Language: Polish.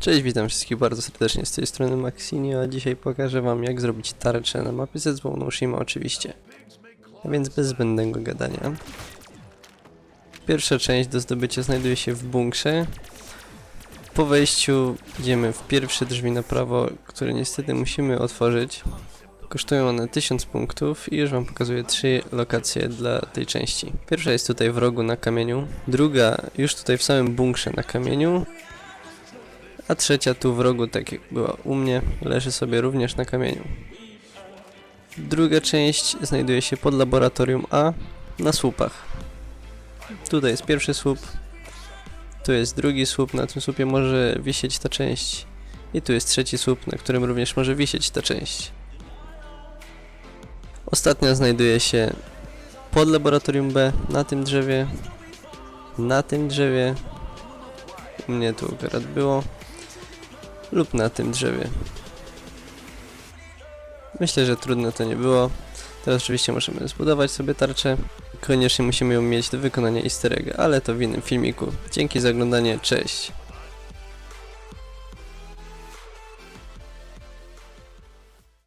Cześć, witam wszystkich bardzo serdecznie z tej strony Maxinio, a dzisiaj pokażę wam jak zrobić tarczę na mapie ze zwoną Shima oczywiście. A więc bez zbędnego gadania. Pierwsza część do zdobycia znajduje się w bunkrze. Po wejściu idziemy w pierwsze drzwi na prawo, które niestety musimy otworzyć. Kosztują one 1000 punktów i już wam pokazuję trzy lokacje dla tej części. Pierwsza jest tutaj w rogu na kamieniu, druga już tutaj w samym bunkrze na kamieniu, a trzecia tu w rogu, tak jak była u mnie, leży sobie również na kamieniu. Druga część znajduje się pod laboratorium A na słupach. Tutaj jest pierwszy słup, tu jest drugi słup, na tym słupie może wisieć ta część i tu jest trzeci słup, na którym również może wisieć ta część. Ostatnia znajduje się pod laboratorium B, na tym drzewie, na tym drzewie, u mnie tu akurat było, lub na tym drzewie. Myślę, że trudne to nie było. Teraz oczywiście możemy zbudować sobie tarczę. Koniecznie musimy ją mieć do wykonania easter egga, ale to w innym filmiku. Dzięki za oglądanie, cześć!